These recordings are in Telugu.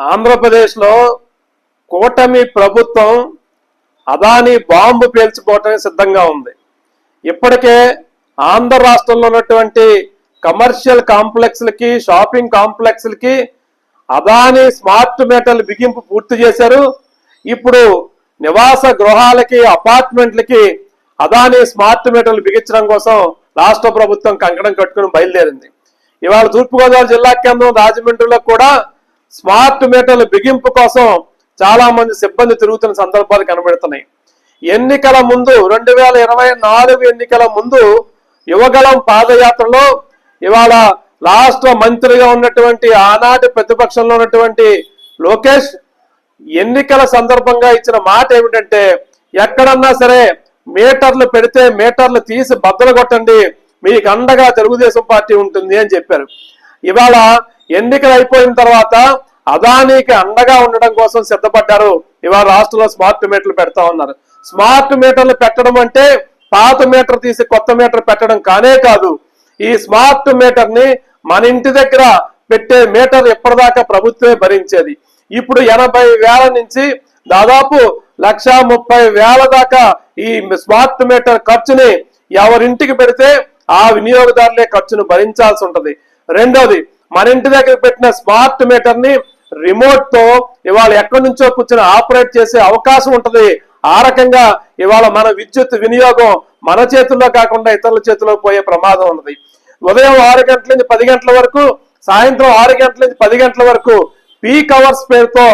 ఆంధ్రప్రదేశ్లో కూటమి ప్రభుత్వం అదాని బాంబు పేల్చుకోవటానికి సిద్ధంగా ఉంది. ఇప్పటికే ఆంధ్ర రాష్ట్రంలో ఉన్నటువంటి కమర్షియల్ కాంప్లెక్స్లకి షాపింగ్ కాంప్లెక్స్లకి అదాని స్మార్ట్ మీటర్ల బిగింపు పూర్తి చేశారు. ఇప్పుడు నివాస గృహాలకి అపార్ట్మెంట్లకి అదాని స్మార్ట్ మీటర్లు బిగించడం కోసం రాష్ట్ర ప్రభుత్వం కంకణం కట్టుకుని బయలుదేరింది. ఇవాళ తూర్పుగోదావరి జిల్లా కేంద్రం రాజమండ్రిలో కూడా స్మార్ట్ మీటర్ల బిగింపు కోసం చాలా మంది సిబ్బంది తిరుగుతున్న సందర్భాలు కనబడుతున్నాయి. ఎన్నికల ముందు రెండు వేల ఇరవై నాలుగు ఎన్నికల ముందు యువగళం పాదయాత్రలో ఇవాళ రాష్ట్ర మంత్రిగా ఉన్నటువంటి ఆనాటి ప్రతిపక్షంలో ఉన్నటువంటి లోకేష్ ఎన్నికల సందర్భంగా ఇచ్చిన మాట ఏమిటంటే ఎక్కడన్నా సరే మీటర్లు పెడితే మీటర్లు తీసి బద్దలు కొట్టండి మీకు అండగా తెలుగుదేశం పార్టీ ఉంటుంది అని చెప్పారు. ఇవాళ ఎన్నికలు అయిపోయిన తర్వాత అదానికి అండగా ఉండడం కోసం సిద్ధపడ్డారు. ఇవాళ రాష్ట్రంలో స్మార్ట్ మీటర్లు పెడతా ఉన్నారు. స్మార్ట్ మీటర్లు పెట్టడం అంటే పాత మీటర్ తీసి కొత్త మీటర్ పెట్టడం కానే కాదు. ఈ స్మార్ట్ మీటర్ని మన ఇంటి దగ్గర పెట్టే మీటర్ ఎప్పటిదాకా ప్రభుత్వమే భరించేది. ఇప్పుడు ఎనభై వేల నుంచి దాదాపు లక్ష ముప్పై వేల దాకా ఈ స్మార్ట్ మీటర్ ఖర్చుని ఎవరింటికి పెడితే ఆ వినియోగదారులే ఖర్చును భరించాల్సి ఉంటది. రెండోది మన ఇంటి దగ్గర పెట్టిన స్మార్ట్ మీటర్ని రిమోట్తో ఇవాళ ఎక్కడి నుంచో కూర్చొని ఆపరేట్ చేసే అవకాశం ఉంటది. ఆ రకంగా ఇవాళ మన విద్యుత్ వినియోగం మన చేతుల్లో కాకుండా ఇతరుల చేతిలో పోయే ప్రమాదం ఉన్నది. ఉదయం ఆరు గంటల నుంచి పది గంటల వరకు సాయంత్రం ఆరు గంటల నుంచి పది గంటల వరకు పీక్ అవర్స్ పేరుతో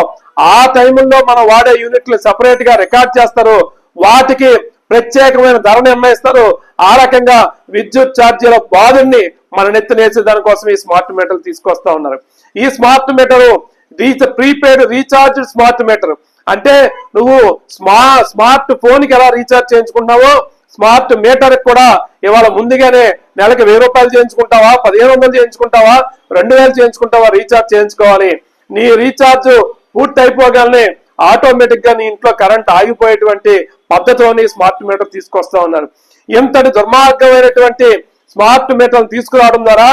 ఆ టైముల్లో మనం వాడే యూనిట్లు సపరేట్గా రికార్డ్ చేస్తారు. వాటికి ప్రత్యేకమైన ధర నిర్ణయిస్తారు. ఆ రకంగా విద్యుత్ ఛార్జీల బాధుని మన నెత్తినేసే దానికోసం ఈ స్మార్ట్ మీటర్లు తీసుకొస్తా ఉన్నారు. ఈ smart meter reach prepaid recharge smart meter. అంటే నువ్వు స్మా స్మార్ట్ ఫోన్కి ఎలా రీఛార్జ్ చేయించుకుంటున్నావో స్మార్ట్ మీటర్ కూడా ఇవాళ ముందుగానే నెలకి వెయ్యి రూపాయలు చేయించుకుంటావా పదిహేను వందలు చేయించుకుంటావా రెండు వేలు చేయించుకుంటావా రీఛార్జ్ చేయించుకోవాలి. నీ రీఛార్జ్ పూర్తి అయిపోగానే ఆటోమేటిక్గా నీ ఇంట్లో కరెంట్ ఆగిపోయేటువంటి పద్ధతిలోని స్మార్ట్ మీటర్ తీసుకొస్తా ఉన్నారు ఇంతటి దుర్మార్గమైనటువంటి స్మార్ట్ మీటర్లు తీసుకురావడం ద్వారా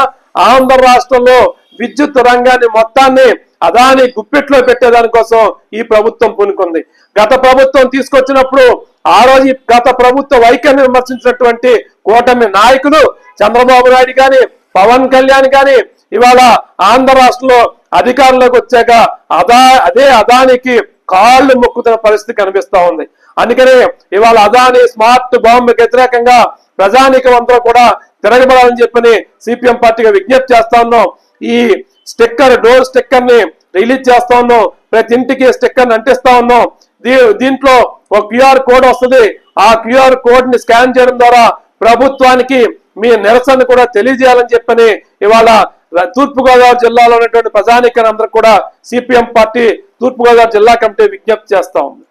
ఆంధ్ర రాష్ట్రంలో విద్యుత్ రంగాన్ని మొత్తాన్ని అదాని గుప్పెట్లో పెట్టేదానికోసం ఈ ప్రభుత్వం పూనుకుంది. గత ప్రభుత్వం తీసుకొచ్చినప్పుడు ఆ రోజు గత ప్రభుత్వ వైఖరిని విమర్శించినటువంటి కూటమి నాయకులు చంద్రబాబు నాయుడు కానీ పవన్ కళ్యాణ్ కానీ ఇవాళ ఆంధ్ర రాష్ట్రంలో అధికారంలోకి వచ్చాక అదా అదే అదానికి కాళ్ళు మొక్కుతున్న పరిస్థితి కనిపిస్తా ఉంది. అందుకనే ఇవాళ అదాని స్మార్ట్ బాంబ్ వ్యతిరేకంగా ప్రజానీకం అంతా కూడా తిరగబడాలని చెప్పని సిపిఎం పార్టీగా విజ్ఞప్తి చేస్తా ఉన్నాం. ఈ స్టిక్కర్ డోర్ స్టిక్కర్ని రిలీజ్ చేస్తా ఉన్నాం. ప్రతి ఇంటికి స్టిక్కర్ అంటిస్తా ఉన్నాం. దీ- దీంట్లో ఒక క్యూఆర్ కోడ్ వస్తుంది. ఆ క్యూఆర్ కోడ్ని స్కాన్ చేయడం ద్వారా ప్రభుత్వానికి మీ నిరసన కూడా తెలియజేయాలని చెప్పని ఇవాళ తూర్పుగోదావరి జిల్లాలో ఉన్నటువంటి ప్రజానీకరణ అందరూ కూడా సిపిఎం పార్టీ తూర్పుగోదావరి జిల్లా కమిటీ విజ్ఞప్తి చేస్తా ఉంది.